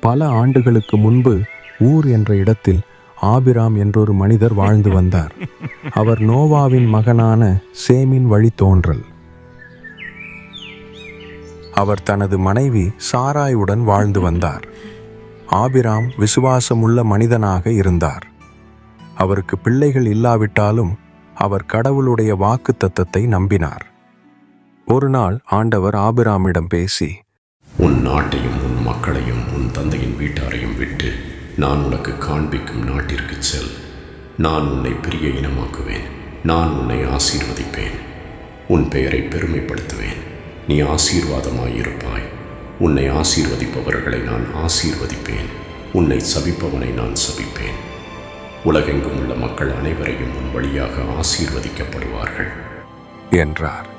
பல ஆண்டுகளுக்கு முன்பு ஊர் என்ற இடத்தில் ஆபிராம் என்றொரு மனிதர் வாழ்ந்து வந்தார். அவர் நோவாவின் மகனான சேமின் வழி தோன்றல். அவர் தனது மனைவி சாராயுடன் வாழ்ந்து வந்தார். ஆபிராம் விசுவாசமுள்ள மனிதனாக இருந்தார். அவருக்கு பிள்ளைகள் இல்லாவிட்டாலும் அவர் கடவுளுடைய வாக்குத்தத்தத்தை நம்பினார். ஒரு நாள் ஆண்டவர் ஆபிராமிடம் பேசி உன் நாட்டையும் உன் மக்களையும் உன் தந்தையின் வீட்டாரையும் விட்டு நான் உனக்கு காண்பிக்கும் நாட்டிற்கு செல். நான் உன்னை பெரிய இனமாக்குவேன். நான் உன்னை ஆசீர்வதிப்பேன். உன் பெயரை பெருமைப்படுத்துவேன். நீ ஆசீர்வாதமாயிருப்பாய். உன்னை ஆசீர்வதிப்பவர்களை நான் ஆசீர்வதிப்பேன். உன்னை சபிப்பவனை நான் சபிப்பேன். உலகெங்கும் உள்ள மக்கள் அனைவரையும் உன் வழியாக ஆசீர்வதிக்கப்படுவார்கள். என்றார்.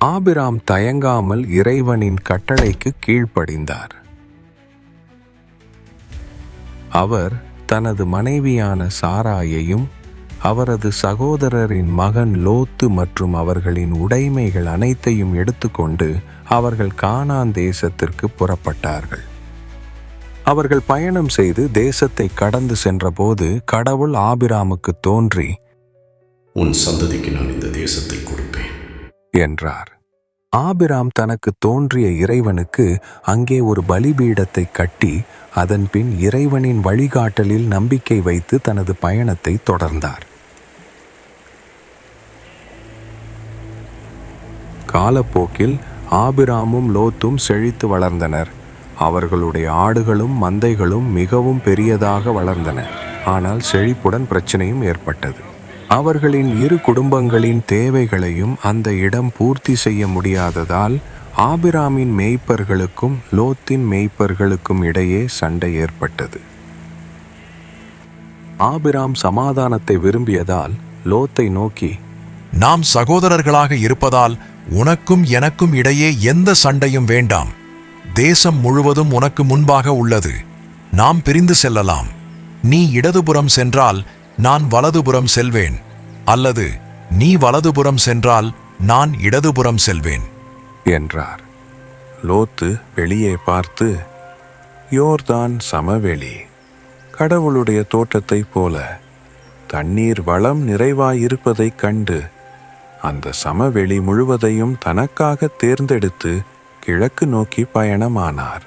ஆபிராம் தயங்காமல் இறைவனின் கட்டளைக்கு கீழ்ப்படிந்தார். அவர் தனது மனைவியான சாராயையும் அவரது சகோதரரின் மகன் லோத்து மற்றும் அவர்களின் உடைமைகள் அனைத்தையும் எடுத்துக்கொண்டு அவர்கள் கானான் தேசத்திற்கு புறப்பட்டார்கள். அவர்கள் பயணம் செய்து தேசத்தை கடந்து சென்றபோது கடவுள் ஆபிராமுக்கு தோன்றி உன் சந்ததிக்கு நான் இந்த தேசத்தை கொடுப்பேன். என்றார். ஆபிராம் தனக்கு தோன்றிய இறைவனுக்கு அங்கே ஒரு பலிபீடத்தை கட்டி அதன்பின் இறைவனின் வழிகாட்டலில் நம்பிக்கை வைத்து தனது பயணத்தை தொடர்ந்தார். காலப்போக்கில் ஆபிராமும் லோத்தும் செழித்து வளர்ந்தனர். அவர்களுடைய ஆடுகளும் மந்தைகளும் மிகவும் பெரியதாக வளர்ந்தன. ஆனால் செழிப்புடன் பிரச்சனையும் ஏற்பட்டது. அவர்களின் இரு குடும்பங்களின் தேவைகளையும் அந்த இடம் பூர்த்தி செய்ய முடியாததால் ஆபிராமின் மேய்ப்பர்களுக்கும் லோத்தின் மேய்ப்பர்களுக்கும் இடையே சண்டை ஏற்பட்டது. ஆபிராம் சமாதானத்தை விரும்பியதால் லோத்தை நோக்கி நாம் சகோதரர்களாக இருப்பதால் உனக்கும் எனக்கும் இடையே எந்த சண்டையும் வேண்டாம். தேசம் முழுவதும் உனக்கு முன்பாக உள்ளது. நாம் பிரிந்து செல்லலாம். நீ இடதுபுறம் சென்றால் நான் வலதுபுறம் செல்வேன் அல்லது நீ வலதுபுறம் சென்றால் நான் இடதுபுறம் செல்வேன். என்றார். லோத்து வெளியே பார்த்து யோர்தான் சமவெளி கடவுளுடைய தோட்டத்தைப் போல தண்ணீர் வளம் நிறைவாயிருப்பதைக் கண்டு அந்த சமவெளி முழுவதையும் தனக்காக தேர்ந்தெடுத்து கிழக்கு நோக்கி பயணமானார்.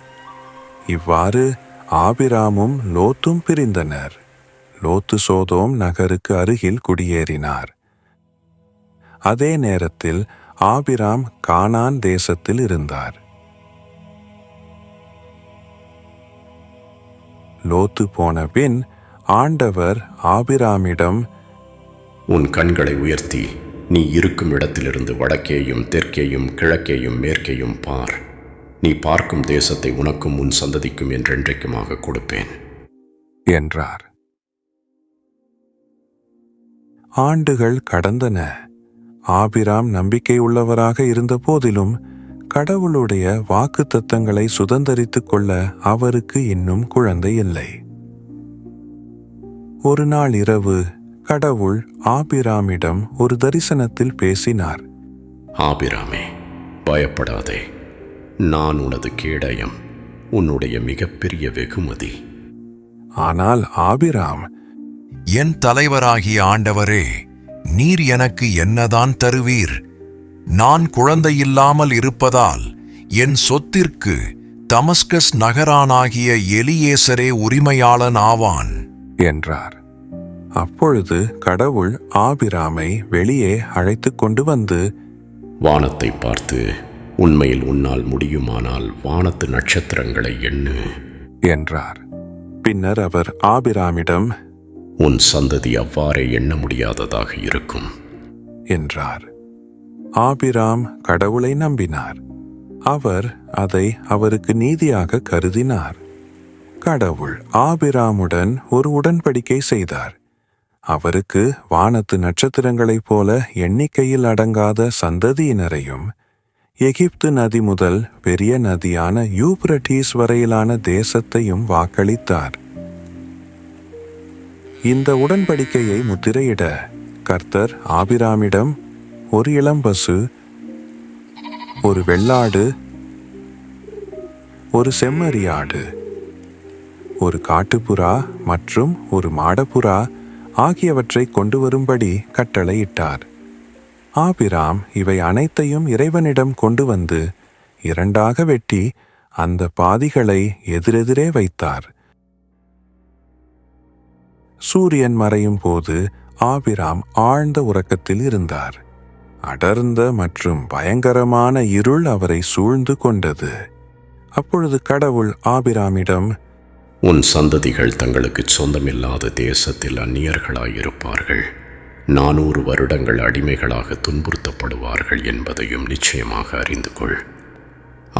இவ்வாறு ஆபிராமும் லோத்தும் பிரிந்தனர். லோத்து சோதோம் நகருக்கு அருகில் குடியேறினார். அதே நேரத்தில் ஆபிராம் கானான் தேசத்தில் இருந்தார். லோத்து போன பின் ஆண்டவர் ஆபிராமிடம் உன் கண்களை உயர்த்தி நீ இருக்கும் இடத்திலிருந்து வடக்கேயும் தெற்கேயும் கிழக்கேயும் மேற்கேயும் பார். நீ பார்க்கும் தேசத்தை உனக்கும் உன் சந்ததிக்கும் என்றென்றைக்குமாக கொடுப்பேன். என்றார். ஆண்டுகள் கடந்தன. ஆபிராம் நம்பிக்கை உள்ளவராக இருந்த போதிலும் கடவுளுடைய வாக்குத்தத்தங்களை சுதந்தரித்துக் கொள்ள அவருக்கு இன்னும் குழந்தை இல்லை. ஒரு நாள் இரவு கடவுள் ஆபிராமிடம் ஒரு தரிசனத்தில் பேசினார். ஆபிராமே பயப்படாதே. நான் உனது கேடயம் உன்னுடைய மிகப்பெரிய வெகுமதி. ஆனால் ஆபிராம் என் தலைவராகிய ஆண்டவரே நீர் எனக்கு என்னதான் தருவீர்? நான் குழந்தையில்லாமல் இருப்பதால் என் சொத்திற்கு தமஸ்கஸ் நகரானாகிய எலியேசரே உரிமையாளன் ஆவான். என்றார். அப்பொழுது கடவுள் ஆபிராமை வெளியே அழைத்துக் கொண்டு வந்து வானத்தை பார்த்து உண்மையில் உன்னால் முடியுமானால் வானத்து நட்சத்திரங்களை எண்ணு. என்றார். பின்னர் அவர் ஆபிராமிடம் உன் சந்ததி அவ்வாறே எண்ண முடியாததாக இருக்கும். என்றார். ஆபிராம் கடவுளை நம்பினார். அவர் அதை அவருக்கு நீதியாக கருதினார். கடவுள் ஆபிராமுடன் ஒரு உடன்படிக்கை செய்தார். அவருக்கு வானத்து நட்சத்திரங்களைப் போல எண்ணிக்கையில் அடங்காத சந்ததியினரையும் எகிப்து நதி முதல் பெரிய நதியான யூப்ரட்டீஸ் வரையிலான தேசத்தையும் வாக்களித்தார். இந்த உடன்படிக்கையை முத்திரையிட கர்த்தர் ஆபிராமிடம் ஒரு இளம்பசு ஒரு வெள்ளாடு ஒரு செம்மறியாடு ஒரு காட்டுப்புறா மற்றும் ஒரு மாடப்புறா ஆகியவற்றை கொண்டு வரும்படி கட்டளையிட்டார் ஆபிராம் இவை அனைத்தையும் இறைவனிடம் கொண்டு வந்து இரண்டாக வெட்டி அந்த பாதிகளை எதிரெதிரே வைத்தார். சூரியன் மறையும் போது ஆபிராம் ஆழ்ந்த உறக்கத்தில் இருந்தார். அடர்ந்த மற்றும் பயங்கரமான இருள் அவரை சூழ்ந்து கொண்டது. அப்பொழுது கடவுள் ஆபிராமிடம் உன் சந்ததிகள் தங்களுக்கு சொந்தமில்லாத தேசத்தில் அந்நியர்களாயிருப்பார்கள். நானூறு வருடங்கள் அடிமைகளாக துன்புறுத்தப்படுவார்கள் என்பதையும் நிச்சயமாக அறிந்து கொள்.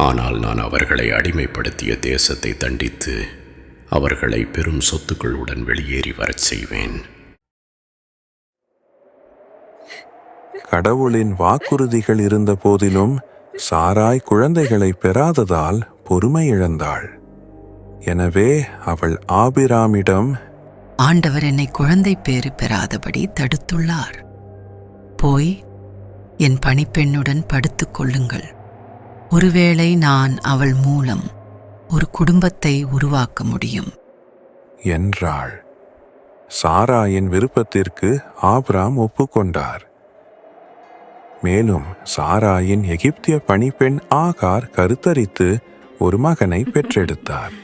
ஆனால் நான் அவர்களை அடிமைப்படுத்திய தேசத்தை தண்டித்து அவர்களை பெரும் சொத்துக்களுடன் வெளியேறி வரச் செய்வேன். கடவுளின் வாக்குறுதிகள் இருந்த போதிலும் சாராய் குழந்தைகளை பெறாததால் பொறுமை இழந்தாள். எனவே அவள் ஆபிராமிடம் ஆண்டவர் என்னை குழந்தை பேறு பெறாதபடி தடுத்துள்ளார். போய் என் பணிப்பெண்ணுடன் படுத்துக் கொள்ளுங்கள். ஒருவேளை நான் அவள் மூலம் ஒரு குடும்பத்தை உருவாக்க முடியும். என்றாள். சாராயின் விருப்பத்திற்கு ஆபிராம் ஒப்புக்கொண்டார் மேலும் சாராயின் எகிப்திய பணிப்பெண் ஆகார் கருத்தரித்து ஒரு மகனை பெற்றெடுத்தார்.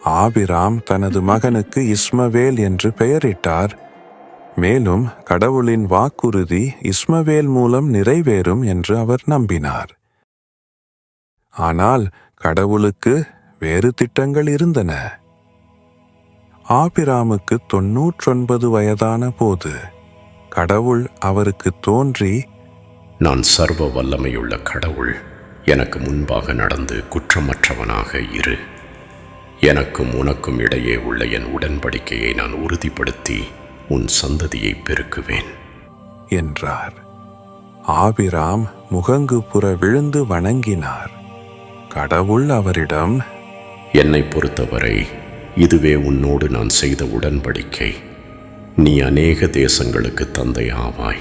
ஆபிராம் தனது மகனுக்கு இஸ்மவேல் என்று பெயரிட்டார். மேலும் கடவுளின் வாக்குறுதி இஸ்மவேல் மூலம் நிறைவேறும் என்று அவர் நம்பினார். ஆனால் கடவுளுக்கு வேறு திட்டங்கள் இருந்தன. ஆபிராமுக்கு தொன்னூற்றொன்பது வயதான போது கடவுள் அவருக்கு தோன்றி நான் சர்வ வல்லமையுள்ள கடவுள் எனக்கு முன்பாக நடந்து குற்றமற்றவனாக இரு. எனக்கும் உனக்கும் இடையே உள்ள என் உடன்படிக்கையை நான் உறுதிப்படுத்தி உன் சந்ததியை பெருக்குவேன். என்றார். ஆபிராம் முகங்கு புற விழுந்து வணங்கினார். கடவுள் அவரிடம் என்னை பொறுத்தவரை இதுவே உன்னோடு நான் செய்த உடன்படிக்கை. நீ அநேக தேசங்களுக்கு தந்தை ஆவாய்.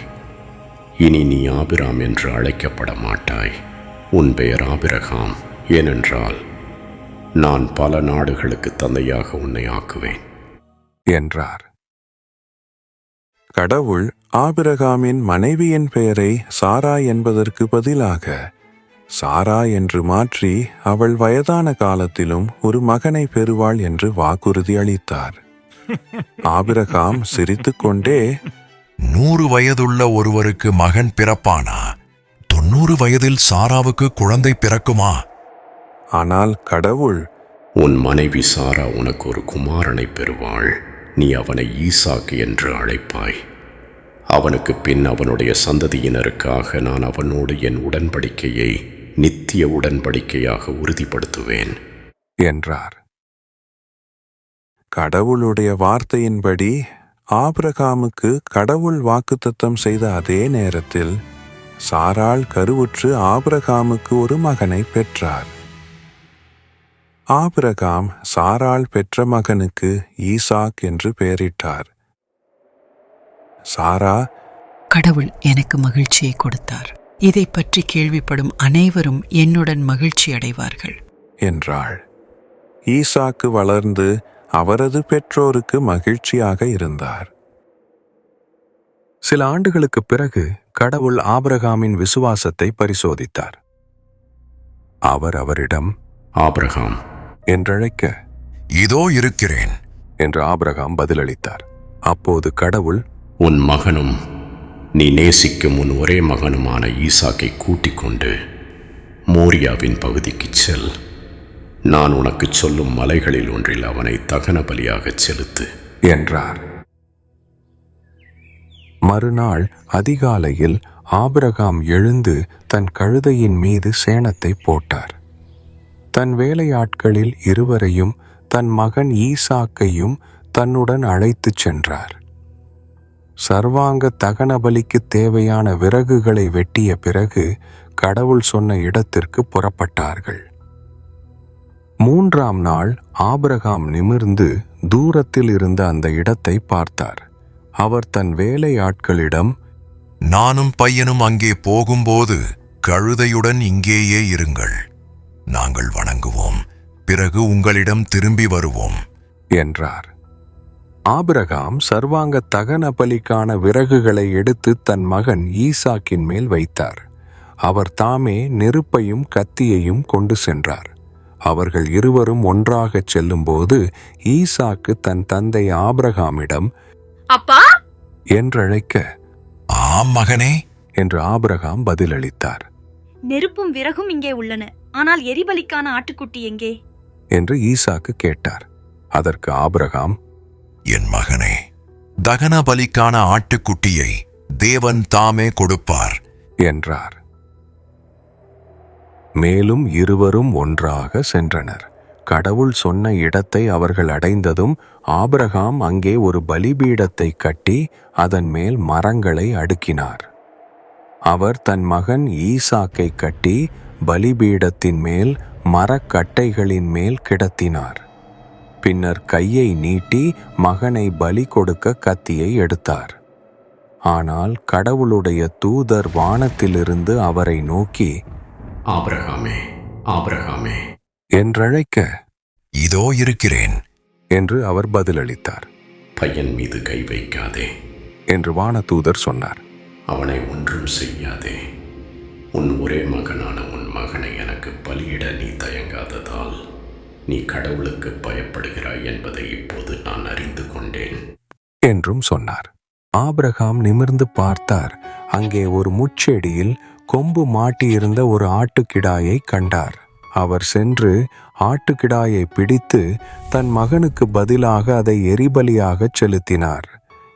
இனி நீ ஆபிராம் என்று அழைக்கப்பட மாட்டாய். உன் பெயர் ஆபிரகாம். ஏனென்றால் நான் பல நாடுகளுக்கு தந்தையாக உன்னை ஆக்குவேன். என்றார். கடவுள் ஆபிரகாமின் மனைவியின் பெயரை சாரா என்பதற்கு பதிலாக சாரா என்று மாற்றி அவள் வயதான காலத்திலும் ஒரு மகனை பெறுவாள் என்று வாக்குறுதி அளித்தார். ஆபிரகாம் சிரித்துக்கொண்டே நூறு வயதுள்ள ஒருவருக்கு மகன் பிறப்பானா? தொண்ணூறு வயதில் சாராவுக்கு குழந்தை பிறக்குமா? ஆனால் கடவுள் உன் மனைவி சாரா உனக்கு ஒரு குமாரனை பெறுவாள். நீ அவனை ஈசாக்கு என்று அழைப்பாய். அவனுக்கு பின் அவனுடைய சந்ததியினருக்காக நான் அவனோடு என் உடன்படிக்கையை நித்திய உடன்படிக்கையாக உறுதிப்படுத்துவேன். என்றார். கடவுளுடைய வார்த்தையின்படி ஆபிரகாமுக்கு கடவுள் வாக்குத்தத்தம் செய்த அதே நேரத்தில் சாராள் கருவுற்று ஆபிரகாமுக்கு ஒரு மகனை பெற்றார். ஆபிரகாம் சாராள் பெற்ற மகனுக்கு ஈசாக் என்று பெயரிட்டார். சாரா கடவுள் எனக்கு மகிழ்ச்சியை கொடுத்தார். இதை பற்றி கேள்விப்படும் அனைவரும் என்னுடன் மகிழ்ச்சி அடைவார்கள். என்றாள். ஈசாக்கு வளர்ந்து அவரது பெற்றோருக்கு மகிழ்ச்சியாக இருந்தார். சில ஆண்டுகளுக்குப் பிறகு கடவுள் ஆபிரகாமின் விசுவாசத்தை பரிசோதித்தார். அவர் அவரிடம் ஆபிரகாம் என்றழைக்க இதோ இருக்கிறேன். என்று ஆபிரகாம் பதிலளித்தார். அப்போது கடவுள் உன் மகனும் நீ நேசிக்கும் உன் ஒரே மகனுமான ஈசாக்கை கூட்டிக் கொண்டு மோரியாவின் பகுதிக்குச் செல். நான் உனக்குச் சொல்லும் மலைகளில் ஒன்றில் அவனை தகன பலியாகச் செலுத்து என்றார். மறுநாள் அதிகாலையில் ஆபிரகாம் எழுந்து தன் கழுதையின் மீது சேணத்தை போட்டார். தன் வேலையாட்களில் இருவரையும் தன் மகன் ஈசாக்கையும் தன்னுடன் அழைத்துச் சென்றார். சர்வாங்க தகன பலிக்கு தேவையான விறகுகளை வெட்டிய பிறகு கடவுள் சொன்ன இடத்திற்கு புறப்பட்டார்கள். மூன்றாம் நாள் ஆபிரகாம் நிமிர்ந்து தூரத்தில் இருந்த அந்த இடத்தை பார்த்தார். அவர் தன் வேலையாட்களிடம் நானும் பையனும் அங்கே போகும்போது கழுதையுடன் இங்கேயே இருங்கள். நாங்கள் வணங்குவோம். பிறகு உங்களிடம் திரும்பி வருவோம். என்றார். ஆபிரகாம் சர்வாங்க தகன பலிக்கான விறகுகளை எடுத்து தன் மகன் ஈசாக்கின் மேல் வைத்தார். அவர் தாமே நெருப்பையும் கத்தியையும் கொண்டு சென்றார். அவர்கள் இருவரும் ஒன்றாகச் செல்லும்போது ஈசாக்கு தன் தந்தை ஆபிரகாமிடம் அப்பா! என்றழைக்க ஆம் மகனே! என்று ஆபிரகாம் பதிலளித்தார். நெருப்பும் விறகும் இங்கே உள்ளன. ஆனால் எரிபலிக்கான ஆட்டுக்குட்டி எங்கே? என்று ஈசாக்கு கேட்டார். அதற்கு ஆபிரகாம் என் மகனே தகன பலிக்கான ஆட்டுக்குட்டியை தேவன் தாமே கொடுப்பார் என்றார். மேலும் இருவரும் ஒன்றாக சென்றனர். கடவுள் சொன்ன இடத்தை அவர்கள் அடைந்ததும் ஆபிரகாம் அங்கே ஒரு பலிபீடத்தை கட்டி அதன் மேல் மரங்களை அடுக்கினார். அவர் தன் மகன் ஈசாக்கை கட்டி பலிபீடத்தின் மேல் மரக்கட்டைகளின் மேல் கிடத்தினார். பின்னர் கையை நீட்டி மகனை பலி கொடுக்க கத்தியை எடுத்தார். ஆனால் கடவுளுடைய தூதர் வானத்திலிருந்து அவரை நோக்கி ஆபிரகாமே ஆபிரகாமே. என்றழைக்க இதோ இருக்கிறேன். என்று அவர் பதிலளித்தார். பையன் மீது கை வைக்காதே. என்று வானதூதர் சொன்னார். அவனை ஒன்றும் செய்யாதே. உன் ஒரே மகனான உன் மகனை எனக்கு பலியிட நீ தயங்காததால். நீ கடவுளுக்கு பயப்படுகிறாய் என்பதை இப்போது நான் அறிந்து கொண்டேன். என்றும் சொன்னார். ஆபிரகாம் நிமிர்ந்து பார்த்தார். அங்கே ஒரு முச்செடியில் கொம்பு மாட்டியிருந்த ஒரு ஆட்டுக்கிடாயை கண்டார். அவர் சென்று ஆட்டுக்கிடாயை பிடித்து தன் மகனுக்கு பதிலாக அதை எரிபலியாகச் செலுத்தினார்.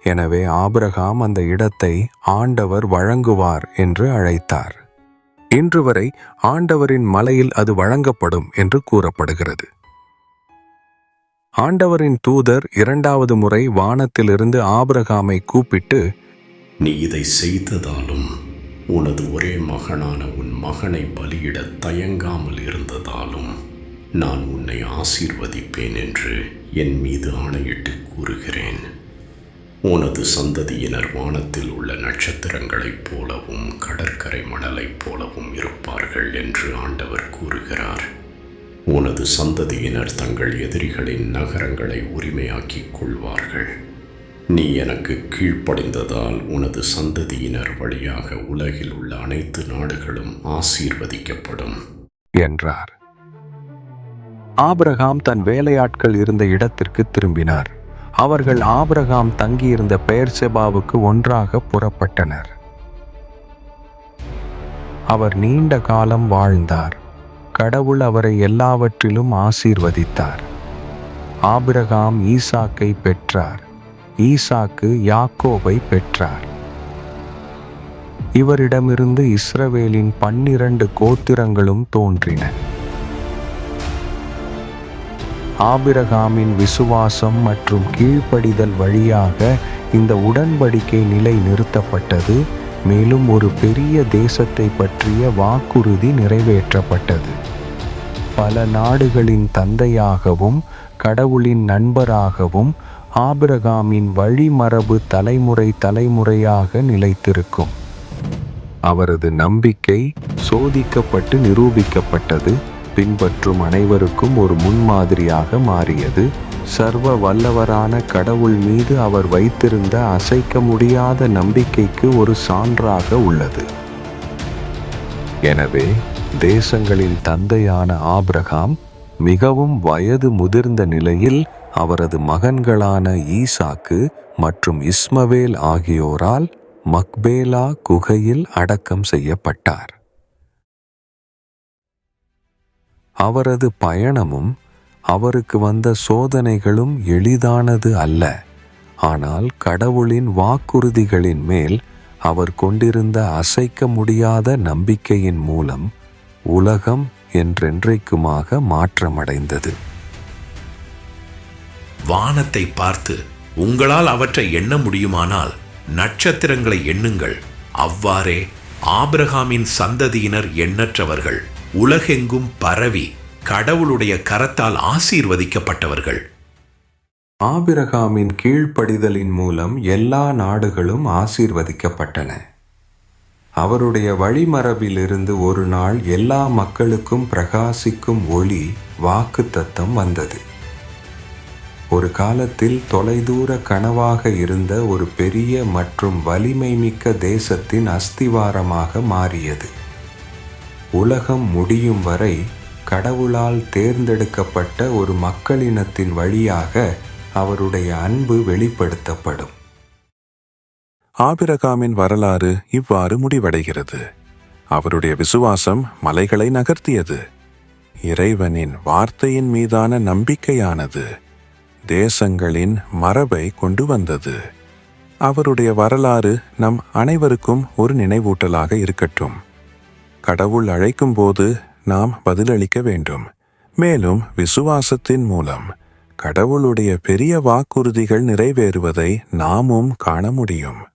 எனவே ஆபிரகாம் அந்த இடத்தை ஆண்டவர் வழங்குவார் என்று அழைத்தார். இன்று வரை ஆண்டவரின் மலையில் அது வழங்கப்படும் என்று கூறப்படுகிறது. ஆண்டவரின் தூதர் இரண்டாவது முறை வானத்திலிருந்து ஆபிரகாமை கூப்பிட்டு நீ இதை செய்ததாலும் உனது ஒரே மகனான உன் மகனை பலியிட தயங்காமல் இருந்ததாலும் நான் உன்னை ஆசீர்வதிப்பேன் என்று என் மீது ஆணையிட்டு கூறுகிறேன். உனது சந்ததியினர் வானத்தில் உள்ள நட்சத்திரங்களைப் போலவும் கடற்கரை மணலைப் போலவும் இருப்பார்கள் என்று ஆண்டவர் கூறுகிறார். உனது சந்ததியினர் தங்கள் எதிரிகளின் நகரங்களை உரிமையாக்கிக் கொள்வார்கள். நீ எனக்கு கீழ்ப்படிந்ததால் உனது சந்ததியினர் வழியாக உலகில் உள்ள அனைத்து நாடுகளும் ஆசீர்வதிக்கப்படும். என்றார். ஆபிரகாம் தன் வேலையாட்கள் இருந்த இடத்திற்கு திரும்பினார். அவர்கள் ஆபிரகாம் தங்கியிருந்த பெயர் செபாவுக்கு ஒன்றாக புறப்பட்டனர். அவர் நீண்ட காலம் வாழ்ந்தார். கடவுள் அவரை எல்லாவற்றிலும் ஆசீர்வதித்தார். ஆபிரகாம் ஈசாக்கை பெற்றார். ஈசாக்கு யாக்கோவை பெற்றார். இவரிடமிருந்து இஸ்ரவேலின் பன்னிரண்டு கோத்திரங்களும் தோன்றின. ஆபிரகாமின் விசுவாசம் மற்றும் கீழ்ப்படிதல் வழியாக இந்த உடன்படிக்கை நிலை நிறுத்தப்பட்டது. மேலும் ஒரு பெரிய தேசத்தை பற்றிய வாக்குறுதி நிறைவேற்றப்பட்டது. பல நாடுகளின் தந்தையாகவும் கடவுளின் நண்பராகவும் ஆபிரகாமின் வழிமரபு தலைமுறை தலைமுறையாக நிலைத்திருக்கும். அவரது நம்பிக்கை சோதிக்கப்பட்டு நிரூபிக்கப்பட்டது பின்பற்றும் அனைவருக்கும் ஒரு முன்மாதிரியாக மாறியது. சர்வ வல்லவரான கடவுள் மீது அவர் வைத்திருந்த அசைக்க முடியாத நம்பிக்கைக்கு ஒரு சான்றாக உள்ளது. எனவே தேசங்களின் தந்தையான ஆபிரகாம் மிகவும் வயது முதிர்ந்த நிலையில் அவரது மகன்களான ஈசாக்கு மற்றும் இஸ்மவேல் ஆகியோரால் மக்பேலா குகையில் அடக்கம் செய்யப்பட்டார். அவரது பயணமும் அவருக்கு வந்த சோதனைகளும் எளிதானது அல்ல. ஆனால் கடவுளின் வாக்குறுதிகளின் மேல் அவர் கொண்டிருந்த அசைக்க முடியாத நம்பிக்கையின் மூலம் உலகம் என்றென்றைக்குமாக மாற்றமடைந்தது. வானத்தை பார்த்து உங்களால் அவற்றை எண்ண முடியுமானால் நட்சத்திரங்களை எண்ணுங்கள். அவ்வாறே ஆபிரகாமின் சந்ததியினர் எண்ணற்றவர்கள் உலகெங்கும் பரவி கடவுளுடைய கரத்தால் ஆசீர்வதிக்கப்பட்டவர்கள். ஆபிரகாமின் கீழ்ப்படிதலின் மூலம் எல்லா நாடுகளும் ஆசீர்வதிக்கப்பட்டன. அவருடைய வழிமரபிலிருந்து ஒரு நாள் எல்லா மக்களுக்கும் பிரகாசிக்கும் ஒளி வாக்குத்தத்தம் வந்தது. ஒரு காலத்தில் தொலைதூர கனவாக இருந்த ஒரு பெரிய மற்றும் வலிமை மிக்க தேசத்தின் அஸ்திவாரமாக மாறியது. உலகம் முடியும் வரை கடவுளால் தேர்ந்தெடுக்கப்பட்ட ஒரு மக்களினத்தின் வழியாக அவருடைய அன்பு வெளிப்படுத்தப்படும். ஆபிரகாமின் வரலாறு இவ்வாறு முடிவடைகிறது. அவருடைய விசுவாசம் மலைகளை நகர்த்தியது. இறைவனின் வார்த்தையின் மீதான நம்பிக்கையானது தேசங்களின் மரபை கொண்டு வந்தது. அவருடைய வரலாறு நம் அனைவருக்கும் ஒரு நினைவூட்டலாக இருக்கட்டும். கடவுள் அழைக்கும்போது நாம் பதிலளிக்க வேண்டும். மேலும் விசுவாசத்தின் மூலம் கடவுளுடைய பெரிய வாக்குறுதிகள் நிறைவேறுவதை நாமும் காண முடியும்.